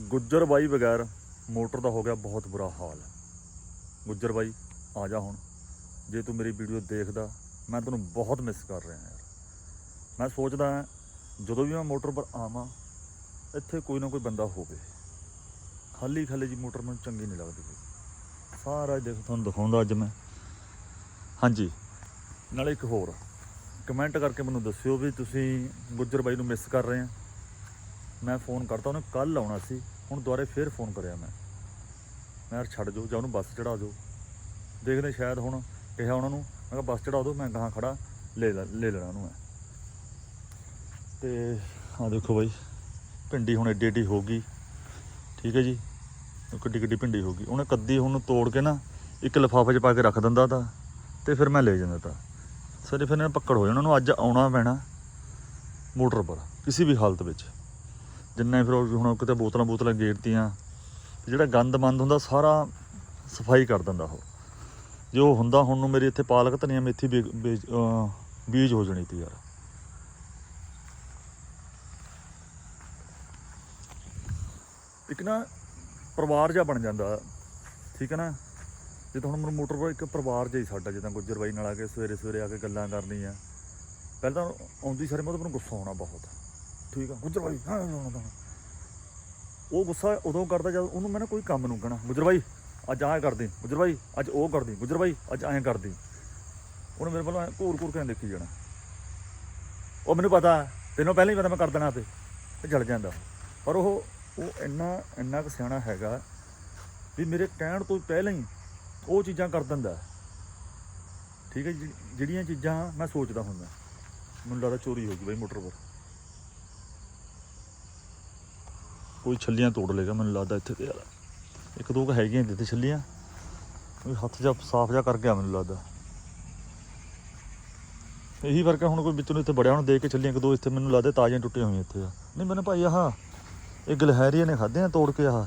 ਗੁੱਜਰ ਬਾਈ ਬਗੈਰ ਮੋਟਰ ਦਾ ਹੋ ਗਿਆ ਬਹੁਤ ਬੁਰਾ ਹਾਲ। ਗੁੱਜਰ ਬਾਈ, ਆ ਜਾ ਹੁਣ। ਜੇ ਤੂੰ ਮੇਰੀ ਵੀਡੀਓ ਦੇਖਦਾ, ਮੈਂ ਤੈਨੂੰ ਬਹੁਤ ਮਿਸ ਕਰ ਰਿਹਾ ਯਾਰ। ਮੈਂ ਸੋਚਦਾ ਜਦੋਂ ਵੀ ਮੈਂ ਮੋਟਰ ਪਰ ਆਵਾਂ, ਇੱਥੇ ਕੋਈ ਨਾ ਕੋਈ ਬੰਦਾ ਹੋਵੇ। ਖਾਲੀ ਖਾਲੀ ਜੀ ਮੋਟਰ ਮੈਨੂੰ ਚੰਗੀ ਨਹੀਂ ਲੱਗਦੀ ਕੋਈ ਸਾਰਾ ਦੇਖ, ਤੁਹਾਨੂੰ ਦਿਖਾਉਂਦਾ ਅੱਜ ਮੈਂ। ਹਾਂਜੀ, ਨਾਲੇ ਇੱਕ ਹੋਰ। ਕਮੈਂਟ ਕਰਕੇ ਮੈਨੂੰ ਦੱਸਿਓ ਵੀ ਤੁਸੀਂ ਗੁੱਜਰ ਬਾਈ ਨੂੰ ਮਿਸ ਕਰ ਰਹੇ ਆ। ਮੈਂ ਫੋਨ ਕਰਤਾ, ਉਹਨੇ ਕੱਲ ਆਉਣਾ ਸੀ, ਹੁਣ ਦੁਬਾਰੇ ਫੇਰ ਫੋਨ ਕਰਿਆ ਮੈਂ। ਮੈਂ ਯਾਰ ਛੱਡ ਜੋ ਜਾਂ ਉਹਨੂੰ ਬੱਸ ਚੜਾ ਦਿਓ। ਦੇਖਦੇ ਸ਼ਾਇਦ ਹੁਣ ਕਿਹਾ ਉਹਨਾਂ ਨੂੰ, ਮੈਂ ਕਿਹਾ ਬੱਸ ਚੜਾ ਦਿਓ, ਮੈਂ ਗਾਹਾਂ ਖੜਾ ਲੈ ਲੈ ਲੈ ਲੈਣਾ ਉਹਨੂੰ ਮੈਂ। ਤੇ ਆ ਦੇਖੋ ਬਾਈ, ਭਿੰਡੀ ਹੁਣ ਏਡੀ ਏਡੀ ਹੋ ਗਈ। ਠੀਕ ਹੈ ਜੀ, ਕਿੱਡੀ ਕਿੱਡੀ ਭਿੰਡੀ ਹੋ ਗਈ। ਉਹਨੇ ਕੱਦੀ ਹੁਣ ਤੋੜ ਕੇ ਨਾ ਇੱਕ ਲਿਫਾਫੇ 'ਚ ਪਾ ਕੇ ਰੱਖ ਦਿੰਦਾ ਤਾਂ, ਤੇ ਫਿਰ ਮੈਂ ਲੈ ਜਾਂਦਾ ਤਾਂ। ਸਾਰੇ ਫਿਰ ਇਹਨਾਂ ਪੱਕੜ ਹੋ ਜਾਣਾ, ਉਹਨੂੰ ਅੱਜ ਆਉਣਾ ਪੈਣਾ ਮੋਟਰ ਪਰ, ਕਿਸੇ ਵੀ ਹਾਲਤ ਵਿੱਚ। ਜਿੰਨਾ ਫਿਰ ਉਹ ਹੁਣ ਕਿਤੇ ਬੋਤਲਾਂ ਬੋਤਲਾਂ ਗੇੜਤੀਆਂ ਤੇ ਜਿਹੜਾ ਗੰਦ ਮੰਦ ਹੁੰਦਾ ਸਾਰਾ ਸਫ਼ਾਈ ਕਰ ਦਿੰਦਾ ਉਹ। ਜੋ ਹੁੰਦਾ ਹੁਣ ਨੂੰ ਮੇਰੀ ਇੱਥੇ ਪਾਲਕ ਧਨੀਆ ਮੇਥੀ ਬੀ- ਬੀਜ ਅਹ, ਬੀਜ ਹੋ ਜਣੀ ਤੀ ਯਾਰ। ਇੱਕ ਨਾ ਪਰਿਵਾਰ ਜਿਹਾ ਬਣ ਜਾਂਦਾ, ਠੀਕ ਹੈ ਨਾ? ਜਿੱਦਾਂ ਹੁਣ ਮੈਨੂੰ ਮੋਟਰ ਪਰ ਇੱਕ ਪਰਿਵਾਰ ਜਿਹਾ ਹੀ ਸਾਡਾ, ਜਿੱਦਾਂ ਗੁੱਜਰ ਬਾਈ ਨਾਲ ਆ ਕੇ ਸਵੇਰੇ ਸਵੇਰੇ ਆ ਕੇ ਗੱਲਾਂ ਕਰਨੀਆਂ। ਪਹਿਲਾਂ ਤਾਂ ਆਉਂਦੀ ਸਾਰੇ ਮੈਂ ਮੈਨੂੰ ਗੁੱਸਾ ਆਉਣਾ ਬਹੁਤ। ਠੀਕ ਆ ਗੁੱਜਰ ਬਾਈ। ਹਾਂ ਹਾਂ, ਹਾਂ। ਉਹ ਗੁੱਸਾ ਉਦੋਂ ਕਰਦਾ ਜਦ ਉਹਨੂੰ ਮੈਂ ਨਾ ਕੋਈ ਕੰਮ ਨੂੰ ਕਹਿਣਾ ਗੁੱਜਰ ਬਾਈ ਅੱਜ ਆਹ ਕਰਦੀ ਗੁੱਜਰ ਬਾਈ ਅੱਜ ਉਹ ਕਰਦੀ ਗੁੱਜਰ ਬਾਈ ਅੱਜ ਐਂ ਕਰਦੀ। ਉਹਨੇ ਮੇਰੇ ਵੱਲੋਂ ਐਂ ਘੂਰ ਘੂਰ ਕੇ ਦੇਖੀ ਜਾਣਾ। ਉਹ ਮੈਨੂੰ ਪਤਾ ਤੈਨੂੰ ਪਹਿਲਾਂ ਹੀ ਪਤਾ ਮੈਂ ਕਰ ਦੇਣਾ ਤੇ ਤੇ ਜਲ ਜਾਂਦਾ। ਪਰ ਉਹ ਉਹ ਇੰਨਾ ਇੰਨਾ ਕੁ ਸਿਆਣਾ ਹੈਗਾ ਵੀ ਮੇਰੇ ਕਹਿਣ ਤੋਂ ਪਹਿਲਾਂ ਹੀ ਉਹ ਚੀਜ਼ਾਂ ਕਰ ਦਿੰਦਾ। ਠੀਕ ਹੈ ਜੀ ਜਿਹੜੀਆਂ ਚੀਜ਼ਾਂ ਮੈਂ ਸੋਚਦਾ ਹੁੰਦਾ। ਮੈਨੂੰ ਲੱਗਦਾ ਚੋਰੀ ਹੋ ਗਈ ਬਾਈ ਮੋਟਰ ਪਰ। ਕੋਈ ਛੱਲੀਆਂ ਤੋੜ ਲੇਗਾ ਮੈਨੂੰ ਲੱਗਦਾ ਇੱਥੇ ਤੇ ਯਾਰ। ਇੱਕ ਦੋ ਕੁ ਹੈਗੀਆਂ ਜਿੱਥੇ ਛੱਲੀਆਂ। ਹੱਥ ਜਾਂ ਸਾਫ਼ ਜਾ ਕਰ ਗਿਆ ਮੈਨੂੰ ਲੱਗਦਾ। ਇਹੀ ਫ਼ਰਕ ਹੈ, ਹੁਣ ਕੋਈ ਵਿੱਚ ਇੱਥੇ ਬੜਿਆ ਹੁਣ ਦੇਖ ਕੇ ਛੱਲੀਆਂ ਇੱਕ ਦੋ ਇੱਥੇ ਮੈਨੂੰ ਲੱਗਦਾ ਤਾਜ਼ੀਆਂ ਟੁੱਟੀਆਂ ਹੋਈਆਂ ਇੱਥੇ ਆ। ਨਹੀਂ, ਮੈਨੂੰ ਭਾਈ ਆਹ, ਇਹ ਗਲਹੈਰੀਆਂ ਨੇ ਖਾਦੇ ਆ ਤੋੜ ਕੇ ਆਹ।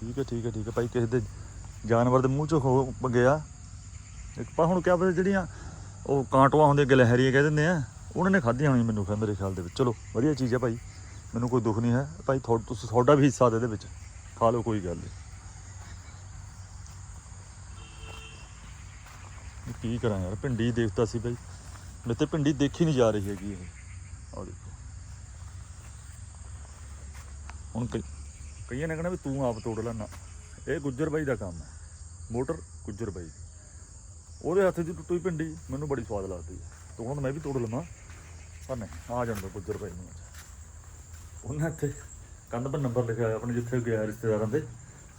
ਠੀਕ ਹੈ ਠੀਕ ਹੈ ਠੀਕ ਹੈ। ਭਾਈ ਕਿਸੇ ਦੇ ਜਾਨਵਰ ਦੇ ਮੂੰਹ ਚੋਂ ਹੋ ਗਿਆ। ਇੱਕ ਪਾ ਹੁਣ ਕਿਆ ਪਤਾ ਜਿਹੜੀਆਂ ਉਹ ਕਾਂਟਵਾ ਹੁੰਦੇ ਗਲਹੈਰੀਆਂ ਕਹਿ ਦਿੰਦੇ ਆ। ਉਹਨਾਂ ਨੇ ਖਾਧੀਆਂ ਹੋਣੀਆਂ ਮੈਨੂੰ ਫਿਰ ਮੇਰੇ ਖਿਆਲ ਦੇ ਵਿੱਚ। ਚਲੋ, ਵਧੀਆ ਚੀਜ਼ ਹੈ ਭਾਈ। ਮੈਨੂੰ ਕੋਈ ਦੁੱਖ ਨਹੀਂ ਹੈ। ਭਾਈ, ਥੋ- ਤੁਸੀਂ ਤੁਹਾਡਾ ਵੀ ਹਿੱਸਾ ਦੇ ਇਹਦੇ ਵਿੱਚ। ਖਾ ਲਓ, ਕੋਈ ਗੱਲ ਨਹੀਂ। ਕੀ ਕਰਾਂ ਯਾਰ? ਭਿੰਡੀ ਦੇਖਦਾ ਸੀ ਭਾਈ। ਮੇਰੇ ਤੇ ਭਿੰਡੀ ਦੇਖੀ ਨਹੀਂ ਜਾ ਰਹੀ ਹੈਗੀ ਇਹ। ਆਹ ਦੇਖੋ। ਹੁਣ ਕਈ, ਕਈਆਂ ਨੇ ਕਹਿਣਾ ਵੀ ਤੂੰ ਆਪ ਤੋੜ ਲੈਣਾ ਇਹ ਗੁੱਜਰ ਬਾਈ ਦਾ ਕੰਮ ਹੈ। ਮੋਟਰ ਗੁੱਜਰ ਬਾਈ। ਉਹਦੇ ਹੱਥ 'ਚ ਟੁੱਟੀ ਭਿੰਡੀ। ਮੈਨੂੰ ਬੜੀ ਸਵਾਦ ਲੱਗਦੀ ਹੈ। ਤੂੰ ਹੁਣ ਮੈਂ ਵੀ ਤੋੜ ਲਵਾਂ। ਪਰ ਨਹੀਂ ਆ ਜਾਂਦਾ ਗੁੱਜਰ ਬਾਈ ਨੂੰ। ਅੱਜ ਉਹਨਾਂ ਇੱਥੇ ਕੰਧ 'ਪਰ ਨੰਬਰ ਲਿਖਿਆ ਹੋਇਆ, ਆਪਣੇ ਜਿੱਥੇ ਗਿਆ ਰਿਸ਼ਤੇਦਾਰਾਂ ਦੇ,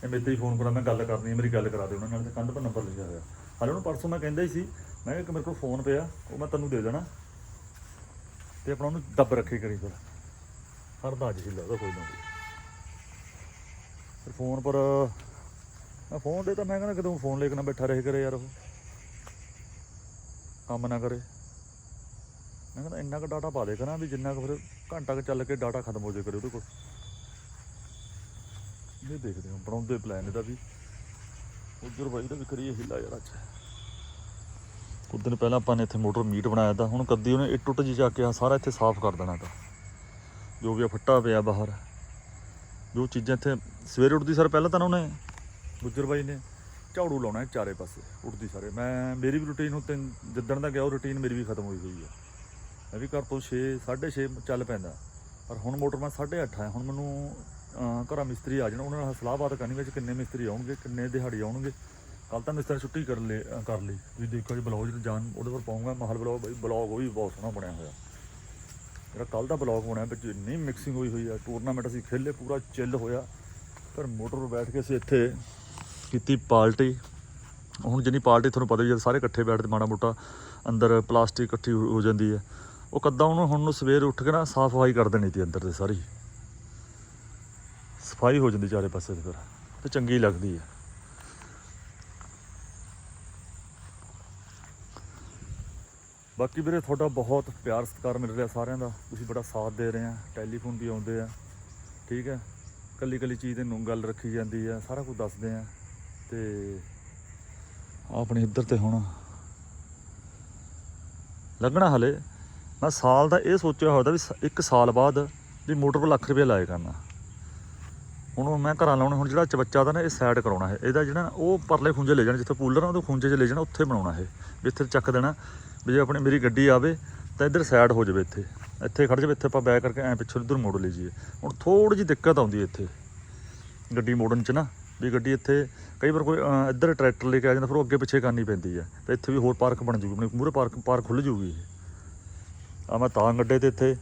ਇਹ ਮੇਰੇ ਤੇ ਹੀ ਫੋਨ ਕਰਾਂ ਮੈਂ ਗੱਲ ਕਰਨੀ ਹੈ, ਮੇਰੀ ਗੱਲ ਕਰਾ ਦੇ ਉਹਨਾਂ ਨਾਲ, ਤੇ ਕੰਧ 'ਪਰ ਨੰਬਰ ਲਿਖਿਆ ਹੋਇਆ। ਹਾਲੇ ਉਹਨੂੰ ਪਰਸੋਂ ਮੈਂ ਕਹਿੰਦਾ ਹੀ ਸੀ, ਮੈਂ ਕਿਹਾ ਕਿ ਮੇਰੇ ਕੋਲ ਫੋਨ ਪਿਆ, ਉਹ ਮੈਂ ਤੈਨੂੰ ਦੇ ਦੇਣਾ, ਤੇ ਆਪਣਾ ਉਹਨੂੰ ਦੱਬ ਰੱਖੇ ਕਰੀ ਫਿਰ। ਹਰਦਾ ਅੱਜ ਹਿੱਲਾ ਲੱਗਦਾ ਕੋਈ ਨਾ ਫਿਰ ਫੋਨ ਪਰ, ਮੈਂ ਫੋਨ ਦੇ ਤਾਂ ਮੈਂ ਕਹਿੰਦਾ ਕਿਦੋਂ ਫੋਨ ਲੈ ਕੇ ਨਾ ਬੈਠਾ ਰਹੇ ਕਰੇ ਯਾਰ ਉਹ। ਕੰਮ ਨਾ ਕਰੇ। ਮੈਂ ਕਹਿੰਦਾ ਇੰਨਾ ਕੁ ਡਾਟਾ ਪਾ ਦੇ ਕਰਾਂ ਵੀ ਜਿੰਨਾ ਕੁ ਫਿਰ ਘੰਟਾ ਕੁ ਚੱਲ ਕੇ ਡਾਟਾ ਖਤਮ ਹੋ ਜਾਏ ਕਰੇ ਉਹਦੇ ਕੋਲ। ਇਹ ਦੇਖਦੇ ਹਾਂ, ਬਣਾਉਂਦੇ ਪਲਾਨ ਇਹਦਾ ਵੀ। ਉਧਰ ਬਾਈ ਦਾ ਵੀ ਕਰੀਏ ਹਿੱਲਾ ਯਾਰ ਅੱਜ। ਕੁਝ ਦਿਨ ਪਹਿਲਾਂ ਆਪਾਂ ਨੇ ਇੱਥੇ ਮੋਟਰ ਮੀਟ ਬਣਾਇਆ ਤਾਂ ਹੁਣ ਕੱਦੀ ਉਹਨੇ ਇੱਟ ਉੱਟ ਜੀ ਚੱਕ ਕੇ ਆਹ ਸਾਰਾ ਇੱਥੇ ਸਾਫ਼ ਕਰ ਦੇਣਾ ਤਾਂ। ਜੋ ਵੀ ਆ ਫੱਟਾ ਪਿਆ ਬਾਹਰ। ਜੋ ਚੀਜ਼ਾਂ ਇੱਥੇ ਸਵੇਰੇ ਉੱਠਦੀ ਸਰ ਪਹਿਲਾਂ ਤਾਂ ਨਾ ਉਹਨੇ, ਗੁੱਜਰ ਬਾਈ ਨੇ ਝਾੜੂ ਲਾਉਣਾ ਚਾਰੇ ਪਾਸੇ, ਉੱਠਦੀ ਸਾਰੇ। ਮੈਂ ਮੇਰੀ ਵੀ ਰੁਟੀਨ ਹੁਣ ਤਿੰਨ ਜਿੱਦਣ ਦਾ ਗਿਆ ਉਹ ਰੁਟੀਨ ਮੇਰੀ ਵੀ ਖਤਮ ਹੋਈ ਹੋਈ ਹੈ ਮੈਂ ਵੀ ਘਰ ਤੋਂ 6 6:30 ਚੱਲ ਪੈਂਦਾ। ਪਰ ਹੁਣ ਮੋਟਰ ਮੈਂ 8:30 ਹੈ ਹੁਣ ਮੈਨੂੰ ਘਰਾਂ ਮਿਸਤਰੀ ਆ ਜਾਣ, ਉਹਨਾਂ ਨਾਲ ਸਲਾਹ ਬਾਤ ਕਰਨੀ ਵਿੱਚ ਕਿੰਨੇ ਮਿਸਤਰੀ ਆਉਣਗੇ, ਕਿੰਨੇ ਦਿਹਾੜੀ ਆਉਣਗੇ। ਕੱਲ ਤਾਂ ਮਿਸਤਰੀ ਨੇ ਛੁੱਟੀ ਕਰ ਲਈ ਕਰ ਲਈ। ਤੁਸੀਂ ਦੇਖੋ ਜੀ, ਬਲੌਗ ਜਾਨ ਉਹਦੇ ਪਰ ਪਾਉਂਗਾ, ਮਹਲ ਬਲੌਗ, ਬਈ ਬਲੌਗ ਉਹ ਵੀ ਬਹੁਤ ਸੋਹਣਾ ਬਣਿਆ ਹੋਇਆ। ਜਿਹੜਾ ਕੱਲ ਦਾ ਬਲੌਗ ਬਣਿਆ, ਵਿੱਚ ਇੰਨੀ ਮਿਕਸਿੰਗ ਹੋਈ ਹੋਈ ਆ ਟੂਰਨਾਮੈਂਟ ਅਸੀਂ ਖੇਲੇ, ਪੂਰਾ ਚਿੱਲ ਹੋਇਆ। ਪਰ ਮੋਟਰ 'ਤੇ ਬੈਠ ਕੇ ਅਸੀਂ ਇੱਥੇ ਕੀਤੀ ਪਾਰਟੀ। ਹੁਣ ਜਿੰਨੀ ਪਾਰਟੀ ਤੁਹਾਨੂੰ ਪਤਾ ਹੀ ਹੈ ਸਾਰੇ ਇਕੱਠੇ ਬੈਠਦੇ ਮਾੜਾ ਮੋਟਾ ਅੰਦਰ ਪਲਾਸਟਿਕ ਇਕੱਠੀ ਹੋ ਜਾਂਦੀ ਹੈ ਉਹ ਕੱਦਾਂ ਉਹਨੂੰ ਹੁਣ ਨੂੰ ਸਵੇਰ ਉੱਠ ਕੇ ਨਾ ਸਾਫ਼ ਸਫ਼ਾਈ ਕਰ ਦੇਣੀ ਤੀ ਅੰਦਰ ਤੇ ਸਾਰੀ। ਸਫ਼ਾਈ ਹੋ ਜਾਂਦੀ ਚਾਰੇ ਪਾਸੇ ਤੇ ਫਿਰ, ਤੇ ਚੰਗੀ ਲੱਗਦੀ ਹੈ ਬਾਕੀ ਵੀਰੇ ਤੁਹਾਡਾ ਬਹੁਤ ਪਿਆਰ ਸਤਿਕਾਰ ਮਿਲ ਰਿਹਾ ਸਾਰਿਆਂ ਦਾ। ਤੁਸੀਂ ਬੜਾ ਸਾਥ ਦੇ ਰਹੇ ਆ, ਟੈਲੀਫੋਨ ਵੀ ਆਉਂਦੇ ਆ, ਠੀਕ ਹੈ ਕੱਲੀ ਕੱਲੀ ਚੀਜ਼ ਦੇ ਨੂੰ ਗੱਲ ਰੱਖੀ ਜਾਂਦੀ ਆ, ਸਾਰਾ ਕੁਝ ਦੱਸਦੇ ਆ। ਤੇ ਆਪਣੇ ਇੱਧਰ ਤੇ ਹੁਣ ਲੱਗਣਾ ਹਲੇ। ਮੈਂ ਸਾਲ ਦਾ ਇਹ ਸੋਚਿਆ ਹੋਇਆ ਤਾ ਵੀ ਸ- ਇੱਕ ਸਾਲ ਬਾਅਦ ਵੀ ਮੋਟਰ 'ਤੇ ਲੱਖ ਰੁਪਏ ਲਾਏ ਕਰਨਾ। ਹੁਣ ਉਹ ਮੈਂ ਘਰਾਂ ਲਾਉਣੇ, ਹੁਣ ਜਿਹੜਾ ਚਬੱਚਾ ਦਾ ਨਾ ਇਹ ਸਾਈਡ ਕਰਾਉਣਾ ਹੈ, ਇਹਦਾ ਜਿਹੜਾ ਨਾ ਉਹ ਪਰਲੇ ਖੁੰਝੇ ਲੈ ਜਾਣਾ, ਜਿੱਥੇ ਕੂਲਰ ਆ, ਉਹਦੇ ਖੁੰਝੇ 'ਚ ਲੈ ਜਾਣਾ, ਉੱਥੇ ਬਣਾਉਣਾ ਹੈ ਵੀ ਇੱਥੇ ਚੱਕ ਦੇਣਾ, ਵੀ ਜੇ ਆਪਣੀ ਮੇਰੀ ਗੱਡੀ ਆਵੇ ਤਾਂ ਇੱਧਰ ਸਾਈਡ ਹੋ ਜਾਵੇ ਇੱਥੇ। ਇੱਥੇ ਖੜ ਜਾਵੇ, ਇੱਥੇ ਆਪਾਂ ਬੈਕ ਕਰਕੇ ਐਂ ਪਿੱਛੋਂ ਇੱਧਰ ਮੋੜ ਲਈਏ। ਹੁਣ ਥੋੜੀ ਜਿਹੀ ਦਿੱਕਤ ਆਉਂਦੀ ਹੈ ਇੱਥੇ, ਗੱਡੀ ਮੋੜਨ 'ਚ ਨਾ, ਵੀ ਗੱਡੀ ਇੱਥੇ ਕਈ ਵਾਰ ਕੋਈ ਇੱਧਰ ਟਰੈਕਟਰ ਲੈ ਕੇ ਆ ਜਾਂਦਾ, ਫਿਰ ਉਹ ਅੱਗੇ ਪਿੱਛੇ ਕਰਨੀ ਪੈਂਦੀ ਹੈ, ਤੇ ਇੱਥੇ ਵੀ ਹੋਰ ਪਾਰਕ ਬਣ ਜੂਗੀ, ਆਪਣੀ ਮੂਹਰੇ ਪਾਰਕ ਪਾਰਕ ਖੁੱਲ ਜੂਗੀ ਇਹ। ਆ ਮੈਂ ਤਾਂ ਗੱਡੇ ਤੇ ਇੱਥੇ,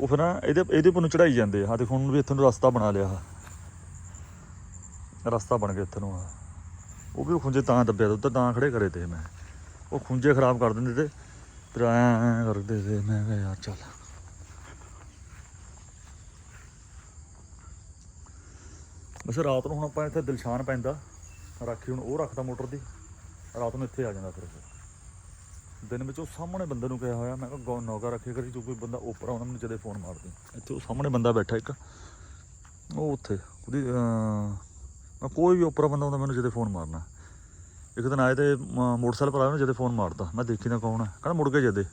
ਉਹ ਫਿਰ ਨਾ ਇਹਦੇ ਇਹਦੇ ਉੱਪਰ ਨੂੰ ਚੜਾਈ ਜਾਂਦੇ ਆ। ਦੇਖੋ, ਹੁਣ ਵੀ ਇੱਥੇ ਨੂੰ ਰਸਤਾ ਬਣਾ ਲਿਆ ਰਸਤਾ ਬਣ ਗਿਆ ਇੱਥੇ ਨੂੰ ਆਹ। ਉਹ ਵੀ ਉਹ ਖੁੰਝੇ ਤਾਂ ਦੱਬਿਆ ਤੇ ਉੱਧਰ ਤਾਂ ਖੜੇ ਕਰੇ ਤੇ ਮੈਂ। ਉਹ ਖੁੰਝੇ ਖਰਾਬ ਕਰ ਦਿੰਦੇ ਤੇ ਫਿਰ ਐਂ ਕਰਦੇ ਤੇ ਮੈਂ ਕਿਹਾ ਯਾਰ ਚੱਲ। ਬਸ ਰਾਤ ਨੂੰ ਹੁਣ ਆਪਾਂ ਇੱਥੇ ਦਿਲਸ਼ਾਨ ਪੈਂਦਾ। ਰਾਖੀ ਹੁਣ ਉਹ ਰੱਖਦਾ ਮੋਟਰ ਦੀ। ਰਾਤ ਨੂੰ ਇੱਥੇ ਆ ਜਾਂਦਾ ਫਿਰ ਉਹ। ਦਿਨ ਵਿੱਚ ਉਹ ਸਾਹਮਣੇ ਬੰਦੇ ਨੂੰ ਕਿਹਾ ਹੋਇਆ, ਮੈਂ ਕਿਹਾ ਗੌ ਨੌਕਾ ਰੱਖੇ ਕਰੀ ਜੋ ਕੋਈ ਬੰਦਾ ਉੱਪਰ ਆਉਂਦਾ ਮੈਨੂੰ ਜਦੇ ਫੋਨ ਮਾਰਦੀ। ਇੱਥੇ ਉਹ ਸਾਹਮਣੇ ਬੰਦਾ ਬੈਠਾ ਇੱਕ, ਉਹ ਉੱਥੇ, ਉਹਦੀ ਮੈਂ ਕੋਈ ਵੀ ਉੱਪਰ ਬੰਦਾ ਹੁੰਦਾ ਮੈਨੂੰ ਜਦੇ ਫੋਨ ਮਾਰਨਾ। ਇੱਕ ਦਿਨ ਆਏ ਤੇ ਮੋਟਰਸਾਈਕਲ ਪਰ ਆਇਆ, ਉਹਨੇ ਜਦੇ ਫੋਨ ਮਾਰਦਾ ਮੈਂ ਦੇਖੀ ਨਾ ਕੌਣ ਹੈ। ਕਹਿੰਦਾ, ਮੁੜ ਗਏ ਜਦੇ।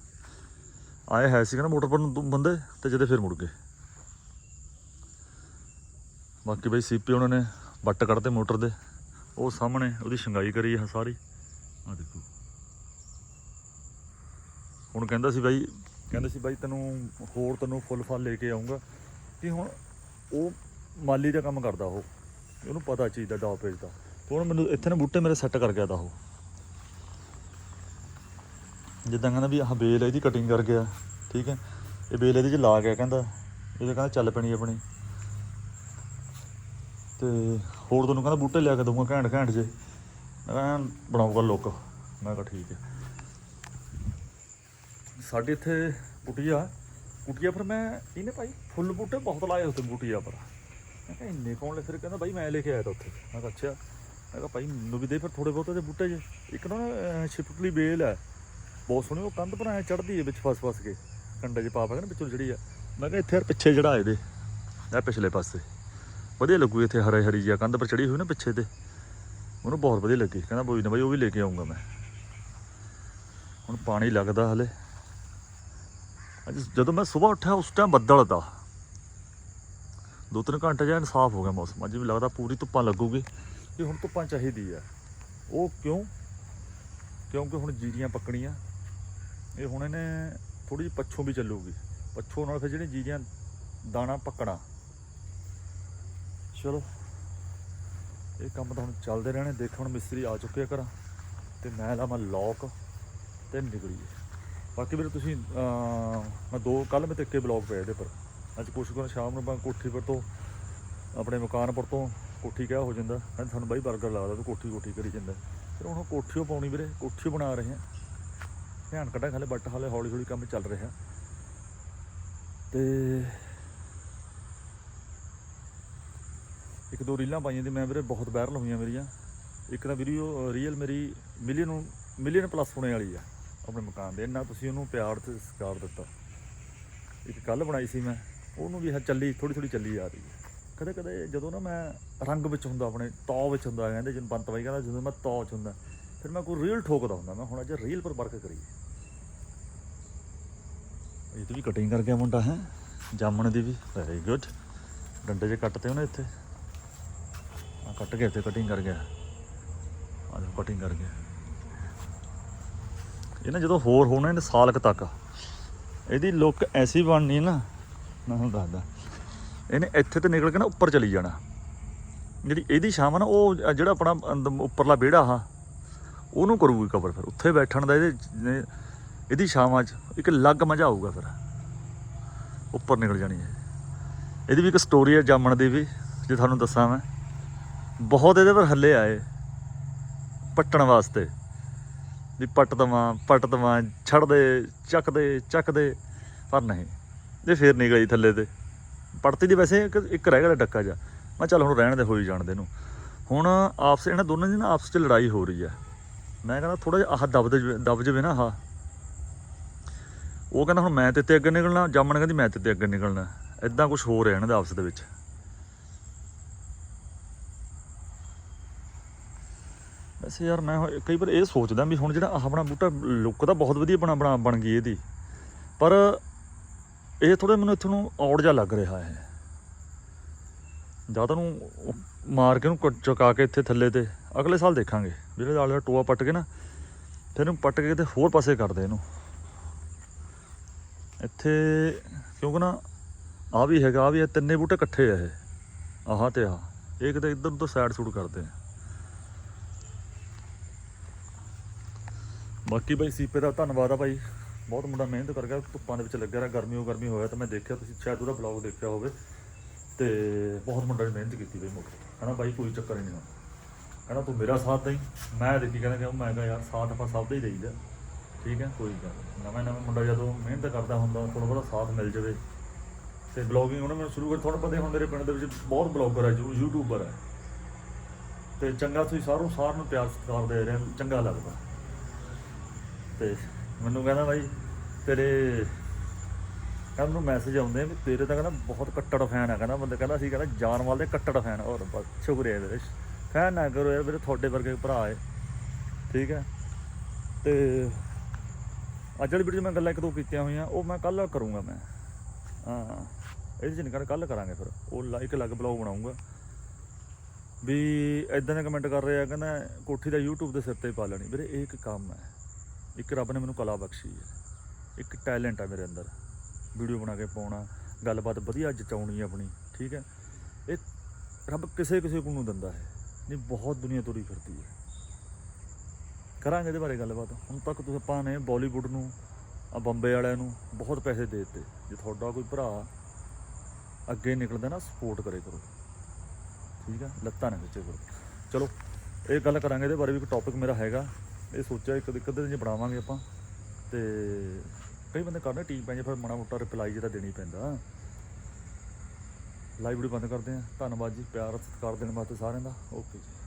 ਆਏ ਹੈ ਸੀ, ਕਹਿੰਦਾ, ਮੋਟਰ ਪਰ ਬੰਦੇ, ਤੇ ਜਦੇ ਫਿਰ ਮੁੜ ਗਏ ਬਾਕੀ ਬਈ ਸੀਪੀ ਉਹਨਾਂ ਨੇ ਬੱਟ ਕੱਢਤੇ ਮੋਟਰ ਦੇ। ਉਹ ਸਾਹਮਣੇ ਉਹਦੀ ਸ਼ੰਗਾਈ ਕਰੀ ਹੈ ਸਾਰੀ। ਆ ਦੇਖੋ। ਹੁਣ ਕਹਿੰਦਾ ਸੀ ਬਾਈ, ਕਹਿੰਦਾ ਸੀ ਬਾਈ ਤੈਨੂੰ ਹੋਰ ਤੈਨੂੰ ਫੁੱਲ ਫਲ ਲੈ ਕੇ ਆਉਂਗਾ ਕਿ ਹੁਣ ਉਹ ਮਾਲੀ ਦਾ ਕੰਮ ਕਰਦਾ ਉਹ। ਉਹਨੂੰ ਪਤਾ ਚੀਜ਼ ਦਾ ਡਾਉ ਪੇਜ ਦਾ। ਹੁਣ ਮੈਨੂੰ ਇੱਥੇ ਨਾ ਬੂਟੇ ਮੇਰੇ ਸੈੱਟ ਕਰ ਗਿਆ ਤਾ ਉਹ। ਜਿੱਦਾਂ ਕਹਿੰਦਾ ਵੀ ਆਹ ਬੇਲ ਇਹਦੀ ਕਟਿੰਗ ਕਰ ਗਿਆ, ਠੀਕ ਹੈ। ਇਹ ਬੇਲ ਇਹਦੇ 'ਚ ਲਾ ਗਿਆ ਕਹਿੰਦਾ। ਇਹਦੇ ਕਹਿੰਦਾ ਚੱਲ ਪੈਣੀ ਆਪਣੀ। ਤੇ ਹੋਰ ਤੁਹਾਨੂੰ ਕਹਿੰਦਾ ਬੂਟੇ ਲਿਆ ਕੇ ਦਊਂਗਾ ਘੈਂਟ ਘੈਂਟ ਜੇ। ਮੈਂ ਕਿਹਾ ਐਨ ਬਣਾਊਗਾ ਲੁੱਕ ਮੈਂ ਕਿਹਾ ਠੀਕ ਹੈ। ਸਾਡੇ ਇੱਥੇ ਕੁਟੀਆ ਕੁਟੀਆ ਪਰ ਮੈਂ ਇਹਨੇ ਭਾਈ? ਫੁੱਲ ਬੂਟੇ ਬਹੁਤ ਲਾਏ ਉੱਤੇ ਕੁਟੀਆ ਪਰ। ਮੈਂ ਕਿਹਾ ਇੰਨੇ ਕੌਣ ਲੈ ਫਿਰ ਕਹਿੰਦਾ ਭਾਈ ਮੈਂ ਲੈ ਕੇ ਆਇਆ ਤਾਂ ਉੱਥੇ। ਮੈਂ ਕਿਹਾ ਅੱਛਾ। ਮੈਂ ਕਿਹਾ ਭਾਈ ਮੈਨੂੰ ਵੀ ਦੇ ਫਿਰ ਥੋੜੇ ਬਹੁਤੇ ਦੇ ਬੂਟੇ ਜੇ। ਇੱਕ ਨਾ ਛਿਪਕਲੀ ਬੇਲ ਹੈ। ਬਹੁਤ ਸੋਹਣੀ, ਉਹ ਕੰਧ ਪਰ ਐ ਚੜਦੀ ਹੈ ਵਿੱਚ ਫਸ ਫਸ ਕੇ। ਕੰਡੇ 'ਚ ਪਾ ਪਾ ਕੇ ਨਾ ਵਿੱਚੋਂ ਜਿਹੜੀ ਆ। ਮੈਂ ਕਿਹਾ ਇੱਥੇ ਯਾਰ ਪਿੱਛੇ ਜਿਹੜਾ ਇਹਦੇ। ਇਹ ਪਿਛਲੇ ਪਾਸੇ। ਵਧੀਆ ਲੱਗੂ ਇੱਥੇ ਹਰੇ ਹਰੀ ਜਿਹਾ। ਕੰਧ ਪਰ ਚੜੀ ਹੋਈ ਨਾ ਪਿੱਛੇ ਤੇ। ਉਹਨੂੰ ਬਹੁਤ ਵਧੀਆ ਲੱਗੀ। ਕਹਿੰਦਾ ਬੋਈ ਨਾ ਬਾਈ ਉਹ ਵੀ ਲੈ ਕੇ ਆਉਂਗਾ ਮੈਂ। ਹੁਣ ਪਾਣੀ ਲੱਗਦਾ ਹਲੇ। ਅੱਜ ਜਦੋਂ ਮੈਂ ਸਵੇਰ ਉੱਠਿਆ, ਉਸ ਟਾਈਮ ਬੱਦਲ ਦਾ। ਦੋ ਤਿੰਨ ਘੰਟੇ ਜਾਂ ਸਾਫ਼ ਹੋ ਗਿਆ ਮੌਸਮ। ਅੱਜ ਵੀ ਲੱਗਦਾ ਪੂਰੀ ਧੁੱਪਾਂ ਲੱਗੂਗੀ ਕਿ ਹੁਣ ਧੁੱਪਾਂ ਚਾਹੀਦੀ ਆ। ਉਹ ਕਿਉਂ? ਕਿਉਂਕਿ ਹੁਣ ਜੀਰੀਆਂ ਪੱਕਣੀਆਂ। ਇਹ ਹੁਣ ਇਹਨੇ ਥੋੜੀ ਜਿਹੀ ਪੱਛੋਂ ਵੀ ਚੱਲੂਗੀ। ਪੱਛੋਂ ਨਾਲ ਫਿਰ ਜਿਹੜੀ ਜੀਰੀਆਂ ਦਾਣਾ ਪੱਕਣਾ। ਚਲੋ, ਇਹ ਕੰਮ ਤਾਂ ਹੁਣ ਚੱਲਦੇ ਰਹਿਣੇ। ਦੇਖ ਹੁਣ ਮਿਸਤਰੀ ਆ ਚੁੱਕੇ ਆ ਘਰਾਂ। ਤੇ ਮੈਂ ਲਾਵਾਂ ਲੋਕ ਤੇ ਨਿਕਲੀਏ। ਬਾਕੀ ਵੀਰੇ ਤੁਸੀਂ ਮੈਂ ਦੋ ਕੱਲ ਮੈਂ ਤਿੱਕੇ ਬਲੌਗ ਪਏ ਇਹਦੇ ਪਰ ਅੱਜ ਕੋਸ਼ਿਸ਼ ਕਰਾਂ ਸ਼ਾਮ ਨੂੰ ਮੈਂ ਕੋਠੀ ਪਰ ਤੋਂ, ਆਪਣੇ ਮਕਾਨ ਪਰ ਤੋਂ ਕੋਠੀ ਕਿਹਾ ਹੋ ਜਾਂਦਾ। ਕਹਿੰਦਾ ਤੁਹਾਨੂੰ ਬਾਈ ਬਰਗਰ ਲੱਗਦਾ ਤੂੰ ਕੋਠੀ ਕੋਠੀ ਕਰੀ ਜਾਂਦਾ। ਫਿਰ ਹੁਣ ਉਹ ਕੋਠੀਓ ਪਾਉਣੀ ਵੀਰੇ ਕੋਠੀਓ ਬਣਾ ਰਹੇ ਹਾਂ। ਧਿਆਨ ਕੱਢਾਂ ਹਾਲੇ ਬੱਟ ਹਾਲੇ ਹੌਲੀ ਹੌਲੀ ਕੰਮ ਚੱਲ ਰਿਹਾ। ਤੇ ਇੱਕ ਦੋ ਰੀਲਾਂ ਪਾਈਆਂ ਤੇ ਮੈਂ ਵੀਰੇ, ਬਹੁਤ ਵਾਇਰਲ ਹੋਈਆਂ ਮੇਰੀਆਂ। ਇੱਕ ਤਾਂ ਵੀਡੀਓ ਰੀਅਲ ਮੇਰੀ ਮਿਲੀਅਨ ਮਿਲੀਅਨ ਪਲੱਸ ਹੋਣੇ ਵਾਲੀ ਆ। ਆਪਣੇ ਮਕਾਨ ਦੇ, ਇੰਨਾ ਤੁਸੀਂ ਉਹਨੂੰ ਪਿਆਰ ਤੇ ਸਤਿਕਾਰ ਦਿੱਤਾ। ਇੱਕ ਕੱਲ ਬਣਾਈ ਸੀ ਮੈਂ, ਉਹਨੂੰ ਵੀ ਹ ਚੱਲੀ ਥੋੜੀ ਥੋੜੀ ਚੱਲੀ ਆ ਰਹੀ ਹੈ। ਕਦੇ ਕਦੇ ਜਦੋਂ ਨਾ ਮੈਂ ਰੰਗ ਵਿੱਚ ਹੁੰਦਾ, ਆਪਣੇ ਤੌ ਵਿੱਚ ਹੁੰਦਾ, ਕਹਿੰਦੇ ਜਿਹਨੂੰ ਬੰਤ ਬਾਈ ਕਹਿੰਦਾ, ਜਦੋਂ ਮੈਂ ਤੌ ਚ ਹੁੰਦਾ, ਫਿਰ ਮੈਂ ਕੋਈ ਰੀਲ ਠੋਕਦਾ ਹੁੰਦਾ, ਮੈਂ ਹੁਣ ਅੱਜ ਰੀਲ ਪਰ ਵਰਕ ਕਰੀਏ ਇਹ ਤੇ ਵੀ ਕਟਿੰਗ ਕਰ ਗਿਆ ਮੁੰਡਾ, ਹੈ? ਜਾਮਣ ਦੀ ਵੀ ਵੈਰੀ ਗੁੱਡ ਡੰਡੇ ਜੇ ਕੱਟਤੇ ਉਹਨੇ ਇੱਥੇ। ਆ ਕੱਟ ਕੇ ਇੱਥੇ ਕਟਿੰਗ ਕਰ ਗਿਆ ਆ ਕਟਿੰਗ ਕਰ ਗਿਆ ਇਹ ਨਾ ਜਦੋਂ ਹੋਰ ਹੋਣਾ ਇਹਨੇ ਸਾਲ ਕੁ ਤੱਕ। ਇਹਦੀ ਲੁੱਕ ਐਸੀ ਬਣਨੀ ਨਾ, ਮੈਂ ਤੁਹਾਨੂੰ ਦੱਸਦਾ। ਇਹਨੇ ਇੱਥੇ ਤੇ ਨਿਕਲ ਕੇ ਨਾ ਉੱਪਰ ਚਲੀ ਜਾਣਾ। ਜਿਹੜੀ ਇਹਦੀ ਛਾਂ ਨਾ, ਉਹ ਜਿਹੜਾ ਆਪਣਾ ਅੰਦ- ਉੱਪਰਲਾ ਵਿਹੜਾ ਆ, ਉਹਨੂੰ ਕਰੂਗੀ ਕਵਰ ਫਿਰ। ਉੱਥੇ ਬੈਠਣ ਦਾ ਇਹਦੇ ਇਹਦੀ ਛਾਵਾਂ 'ਚ ਇੱਕ ਅਲੱਗ ਮਜ਼ਾ ਆਊਗਾ ਫਿਰ। ਉੱਪਰ ਨਿਕਲ ਜਾਣੀ ਹੈ ਇਹਦੀ ਵੀ ਇੱਕ ਸਟੋਰੀ ਹੈ ਜਾਮਣ ਦੀ ਵੀ, ਜੇ ਤੁਹਾਨੂੰ ਦੱਸਾਂ ਮੈਂ। ਬਹੁਤ ਇਹਦੇ ਪਰ ਹੱਲੇ ਆਏ। ਪੱਟਣ ਵਾਸਤੇ। ਵੀ ਪੱਟ ਦਵਾਂ ਪੱਟ ਦਵਾਂ ਛੱਡ ਦੇ ਚੱਕ ਦੇ ਚੱਕ ਦੇ ਪਰ ਨਹੀਂ। ਇਹ ਫੇਰ ਨਹੀਂ ਗਈ ਥੱਲੇ ਤੇ। ਪੜਤੀ ਦੀ ਵੈਸੇ ਇੱਕ ਇੱਕ ਰਹਿ ਗਿਆ ਡੱਕਾ ਜਾ ਮੈਂ ਚੱਲ ਹੁਣ ਰਹਿਣ ਦੇ ਹੋਈ ਜਾਣ ਦੇ ਨੂੰ ਹੁਣ ਆਪਸ, ਇਹਨਾਂ ਦੋਨਾਂ ਦੀ ਨਾ ਆਪਸ 'ਚ ਲੜਾਈ ਹੋ ਰਹੀ ਆ ਮੈਂ ਕਹਿੰਦਾ ਥੋੜਾ ਜਿਹਾ ਆਹ ਦਬ ਦੇ ਦਬ ਜਵੇ ਨਾ ਆਹ। ਉਹ ਕਹਿੰਦਾ ਹੁਣ ਮੈਂ ਤੇ ਤੇ ਅੱਗੇ ਨਿਕਲਣਾ, ਜਾਮਣ ਕਹਿੰਦੀ ਮੈਂ ਤੇ ਤੇ ਅੱਗੇ ਨਿਕਲਣਾ। ਇਦਾਂ ਕੁਝ ਹੋ ਰਿਹਾ ਇਹਨਾਂ ਦੇ ਆਪਸ ਦੇ ਵਿੱਚ। ਵੈਸੇ ਯਾਰ ਮੈਂ ਕਈ ਵਾਰ ਇਹ ਸੋਚਦਾ ਵੀ ਹੁਣ ਜਿਹੜਾ ਆਹ ਆਪਣਾ ਬੂਟਾ ਲੁੱਕ ਤਾਂ ਬਹੁਤ ਵਧੀਆ ਬਣਾ ਬਣਾ ਬਣ ਗਈ ਇਹਦੀ। ਪਰ ਇਹ ਥੋੜੇ ਮੈਨੂੰ ਇੱਥੋਂ ਨੂੰ ਔੜ ਜਾ ਲੱਗ ਰਿਹਾ ਹੈ। ਜਾਂ ਤਾਂ ਨੂੰ ਮਾਰ ਕੇ ਉਹਨੂੰ ਕੁ- ਚੁਕਾ ਕੇ ਇੱਥੇ ਥੱਲੇ ਤੇ ਅਗਲੇ ਸਾਲ ਦੇਖਾਂਗੇ। ਜਿਹੜੇ ਨਾਲ ਦਾ ਟੋਆ ਪੱਟ ਕੇ ਨਾ, ਫਿਰ ਇਹਨੂੰ ਪੱਟ ਕੇ ਤੇ ਹੋਰ ਪਾਸੇ ਕਰਦੇ ਇਹਨੂੰ। ਇੱਥੇ ਕਿਉਂਕਿ ਨਾ ਆ ਵੀ ਹੈਗਾ ਆ ਵੀ ਇਹ ਤਿੰਨੇ ਬੂਟੇ ਇਕੱਠੇ ਆ ਇਹ। ਆਹ ਤੇ ਆਹ। ਇਹ ਕਿਤੇ ਇੱਧਰ ਤੋਂ ਸਾਈਡ ਸੂਟ ਕਰਦੇ ਆ। ਬਾਕੀ ਬਾਈ ਸੀਪੇ ਦਾ ਧੰਨਵਾਦ ਆ ਭਾਈ ਬਹੁਤ ਮੁੰਡਾ ਮਿਹਨਤ ਕਰ ਗਿਆ ਧੁੱਪਾਂ ਦੇ ਵਿੱਚ ਲੱਗਿਆ ਰਿਹਾ ਗਰਮੀ ਉਹ ਗਰਮੀ ਹੋਇਆ ਤਾਂ ਮੈਂ ਦੇਖਿਆ ਤੁਸੀਂ ਸ਼ਾਇਦ ਉਹਦਾ ਬਲੌਗ ਦੇਖਿਆ ਹੋਵੇ। ਤੇ ਬਹੁਤ ਮੁੰਡਾ ਨੇ ਮਿਹਨਤ ਕੀਤੀ ਬਈ ਮੋਟਰ ਹਨਾ ਬਾਈ ਕੋਈ ਚੱਕਰ ਹੀ ਨਹੀਂ ਕਹਿੰਦਾ ਤੂੰ ਮੇਰਾ ਸਾਥ ਦੇਈਂ। ਮੈਂ ਦੇਖੀ ਕਹਿੰਦਾ ਕਿ ਮੈਂ ਕਿਹਾ ਯਾਰ ਸਾਥ ਆਪਾਂ ਸਭ ਦਾ ਹੀ ਦੇਈਦਾ। ਠੀਕ ਹੈ ਕੋਈ ਗੱਲ ਨੀ। ਨਵੇਂ ਨਵਾਂ ਮੁੰਡਾ ਜਦੋਂ ਮਿਹਨਤ ਕਰਦਾ ਹੁੰਦਾ ਥੋੜਾ ਬਹੁਤਾ ਸਾਥ ਮਿਲ ਜਾਵੇ। ਤੇ ਬਲੌਗਿੰਗ ਉਹਨੇ ਮੈਨੂੰ ਸ਼ੁਰੂ ਕਰ ਥੋੜਾ ਪਤਾ ਹੁਣ ਮੇਰੇ ਪਿੰਡ ਦੇ ਵਿੱਚ ਬਹੁਤ ਬਲੌਗਰ ਹੈ ਯੂ- ਯੂਟਿਊਬਰ ਹੈ ਤੇ ਚੰਗਾ ਤੁਸੀਂ ਸਾਰੋਂ ਸਾਰ ਨੂੰ ਪਿਆਰ ਸਤਿਕਾਰ ਦੇ ਰਹੇ ਹੋ, ਚੰਗਾ ਲੱਗਦਾ। ਤੇ ਮੈਨੂੰ ਕਹਿੰਦਾ ਬਾਈ, ਤੇਰੇ ਕਹਿੰਦਾ ਮੈਨੂੰ ਮੈਸੇਜ ਆਉਂਦੇ ਵੀ ਤੇਰੇ ਤਾਂ ਕਹਿੰਦਾ ਬਹੁਤ ਕੱਟੜ ਫੈਨ ਆ, ਕਹਿੰਦਾ ਬੰਦੇ ਕਹਿੰਦਾ ਸੀ ਕਹਿੰਦਾ ਜਾਨਵਾਲ ਦੇ ਕੱਟੜ ਫੈਨ ਹੋਰ ਬਸ ਸ਼ੁਕਰੀਆ ਵੀਰੇ ਫੈਨ ਨਾ ਕਰੋ ਯਾਰ, ਵੀਰੇ ਤੁਹਾਡੇ ਵਰਗੇ ਭਰਾ ਹੈ ਠੀਕ ਹੈ ਤੇ ਅੱਜ ਵਾਲੀ ਵੀਡੀਓ 'ਚ ਮੈਂ ਗੱਲਾਂ ਇੱਕ ਦੋ ਕੀਤੀਆਂ ਹੋਈਆਂ, ਉਹ ਮੈਂ ਕੱਲ ਕਰੂੰਗਾ ਮੈਂ। ਹਾਂ ਇਹਦੇ ਚ ਨਹੀਂ ਕਰ ਕੱਲ ਕਰਾਂਗੇ ਫਿਰ। ਉਹ ਲਾਈਕ ਇੱਕ ਅਲੱਗ ਬਲੌਗ ਬਣਾਉਂਗਾ ਵੀ ਇਦਾਂ ਦੇ ਕਮੈਂਟ ਕਰ ਰਹੇ ਆ ਕਹਿੰਦਾ ਕੋਠੀ ਦਾ YouTube ਦੇ ਸਿਰ ਤੇ ਪਾ ਲੈਣੀ। ਵੀਰੇ ਇਹ ਇੱਕ ਕੰਮ ਹੈ ਇੱਕ ਰੱਬ ਨੇ ਮੈਨੂੰ ਕਲਾ ਬਖਸ਼ੀ ਹੈ। ਇੱਕ ਟੈਲੈਂਟ ਆ ਮੇਰੇ ਅੰਦਰ। ਵੀਡੀਓ ਬਣਾ ਕੇ ਪਾਉਣਾ, ਗੱਲਬਾਤ ਵਧੀਆ ਜਚਾਉਣੀ ਆਪਣੀ, ਠੀਕ ਹੈ? ਇਹ ਰੱਬ ਕਿਸੇ ਕਿਸੇ ਕੋਲ ਨੂੰ ਦਿੰਦਾ ਹੈ। ਨਹੀਂ, ਬਹੁਤ ਦੁਨੀਆ ਤੁਰੀ ਫਿਰਦੀ ਹੈ। ਕਰਾਂਗੇ ਇਹਦੇ ਬਾਰੇ ਗੱਲਬਾਤ। ਹੁਣ ਤੱਕ ਤੁਸੀਂ ਆਪਾਂ ਨੇ ਬਾਲੀਵੁੱਡ ਨੂੰ, ਆ ਬੰਬੇ ਵਾਲਿਆਂ ਨੂੰ ਬਹੁਤ ਪੈਸੇ ਦੇ ਦਿੱਤੇ। ਜੇ ਤੁਹਾਡਾ ਕੋਈ ਭਰਾ ਅੱਗੇ ਨਿਕਲਦਾ ਨਾ ਸਪੋਰਟ ਕਰੇ ਕਰੋ। ਠੀਕ ਆ ਲੱਤਾਂ ਨਾ ਖਿੱਚੇ ਕਰੋ। ਚਲੋ, ਇਹ ਗੱਲ ਕਰਾਂਗੇ ਇਹਦੇ ਬਾਰੇ ਵੀ, ਇੱਕ ਟੌਪਿਕ ਮੇਰਾ ਹੈਗਾ। ਇਹ ਸੋਚਿਆ ਇੱਕ ਇੱਕ ਦਿਨ ਜੇ ਬਣਾਵਾਂਗੇ ਆਪਾਂ। ਤੇ ਕਈ ਬੰਦੇ ਕਰਦੇ ਟੀਮ ਪੈ ਪੈਂਦੇ, ਫਿਰ ਮਾੜਾ ਮੋਟਾ ਰਿਪਲਾਈ ਜਿਹੜਾ ਦੇਣੀ ਪੈਂਦਾ। ਲਾਈਵ ਵੀਡੀਓ ਬੰਦ ਕਰਦੇ ਆ। ਧੰਨਵਾਦ ਜੀ, ਪਿਆਰ, ਸਤਿਕਾਰ ਦੇਣ ਵਾਸਤੇ ਸਾਰਿਆਂ ਦਾ। ਓਕੇ ਜੀ।